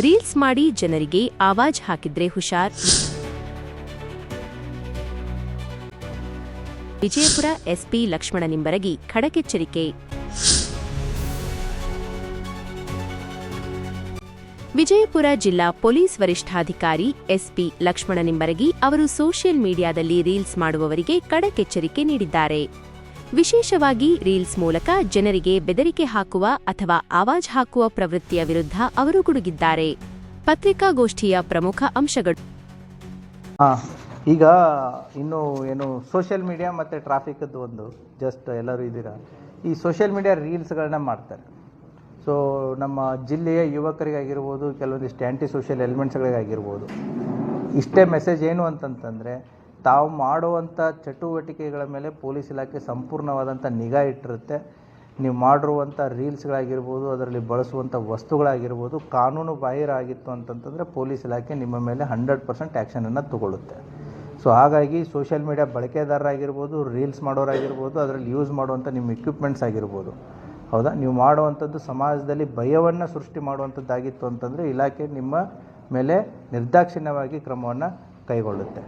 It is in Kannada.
ರೀಲ್ಸ್ ಮಾಡಿ ಜನರಿಗೆ ಆವಾಜ್ ಹಾಕಿದ್ರೆ ಹುಷಾರ್. ವಿಜಯಪುರ ಎಸ್ಪಿ ಲಕ್ಷ್ಮಣ ನಿಂಬರಗಿ ಖಡಕೆಚ್ಚರಿಕೆ. ವಿಜಯಪುರ ಜಿಲ್ಲಾ ಪೊಲೀಸ್ ವರಿಷ್ಠಾಧಿಕಾರಿ ಎಸ್ಪಿ ಲಕ್ಷ್ಮಣ ನಿಂಬರಗಿ ಅವರು ಸೋಷಿಯಲ್ ಮೀಡಿಯಾದಲ್ಲಿ ರೀಲ್ಸ್ ಮಾಡುವವರಿಗೆ ಖಡಕೆಚ್ಚರಿಕೆ ನೀಡಿದ್ದಾರೆ. ವಿಶೇಷವಾಗಿ ರೀಲ್ಸ್ ಮೂಲಕ ಜನರಿಗೆ ಬೆದರಿಕೆ ಹಾಕುವ ಅಥವಾ ಆವಾಜ್ ಹಾಕುವ ಪ್ರವೃತ್ತಿಯ ವಿರುದ್ಧ ಅವರು ಗುಡುಗಿದ್ದಾರೆ. ಪತ್ರಿಕಾಗೋಷ್ಠಿಯ ಪ್ರಮುಖ ಅಂಶಗಳು. ಈಗ ಇನ್ನು ಏನು ಸೋಷಿಯಲ್ ಮೀಡಿಯಾ ಮತ್ತು ಟ್ರಾಫಿಕದ್ದು ಒಂದು, ಜಸ್ಟ್ ಎಲ್ಲರೂ ಇದ್ದೀರಾ? ಈ ಸೋಷಿಯಲ್ ಮೀಡಿಯಾ ರೀಲ್ಸ್ಗಳನ್ನ ಮಾಡ್ತಾರೆ. ಸೊ ನಮ್ಮ ಜಿಲ್ಲೆಯ ಯುವಕರಿಗಾಗಿರ್ಬೋದು, ಕೆಲವೊಂದಿಷ್ಟು ಆ್ಯಂಟಿ ಸೋಷಿಯಲ್ ಎಲಿಮೆಂಟ್ಸ್ಗಳಿಗಾಗಿರ್ಬೋದು ಇಷ್ಟೇ ಮೆಸೇಜ್ ಏನು ಅಂತಂತಂದರೆ ತಾವು ಮಾಡುವಂಥ ಚಟುವಟಿಕೆಗಳ ಮೇಲೆ ಪೊಲೀಸ್ ಇಲಾಖೆ ಸಂಪೂರ್ಣವಾದಂಥ ನಿಗಾ ಇಟ್ಟಿರುತ್ತೆ. ನೀವು ಮಾಡಿರುವಂಥ ರೀಲ್ಸ್ಗಳಾಗಿರ್ಬೋದು, ಅದರಲ್ಲಿ ಬಳಸುವಂಥ ವಸ್ತುಗಳಾಗಿರ್ಬೋದು, ಕಾನೂನು ಬಾಹಿರ ಆಗಿತ್ತು ಅಂತಂತಂದರೆ ಪೊಲೀಸ್ ಇಲಾಖೆ ನಿಮ್ಮ ಮೇಲೆ ಹಂಡ್ರೆಡ್ ಪರ್ಸೆಂಟ್ ಆ್ಯಕ್ಷನನ್ನು ತಗೊಳ್ಳುತ್ತೆ ಸೊ ಹಾಗಾಗಿ ಸೋಷಿಯಲ್ ಮೀಡಿಯಾ ಬಳಕೆದಾರರಾಗಿರ್ಬೋದು, ರೀಲ್ಸ್ ಮಾಡೋರಾಗಿರ್ಬೋದು, ಅದರಲ್ಲಿ ಯೂಸ್ ಮಾಡುವಂಥ ನಿಮ್ಮ ಇಕ್ವಿಪ್ಮೆಂಟ್ಸ್ ಆಗಿರ್ಬೋದು. ಹೌದಾ? ನೀವು ಮಾಡುವಂಥದ್ದು ಸಮಾಜದಲ್ಲಿ ಭಯವನ್ನು ಸೃಷ್ಟಿ ಮಾಡುವಂಥದ್ದಾಗಿತ್ತು ಅಂತಂದರೆ ಇಲಾಖೆ ನಿಮ್ಮ ಮೇಲೆ ನಿರ್ದಾಕ್ಷಿಣ್ಯವಾಗಿ ಕ್ರಮವನ್ನು ಕೈಗೊಳ್ಳುತ್ತೆ.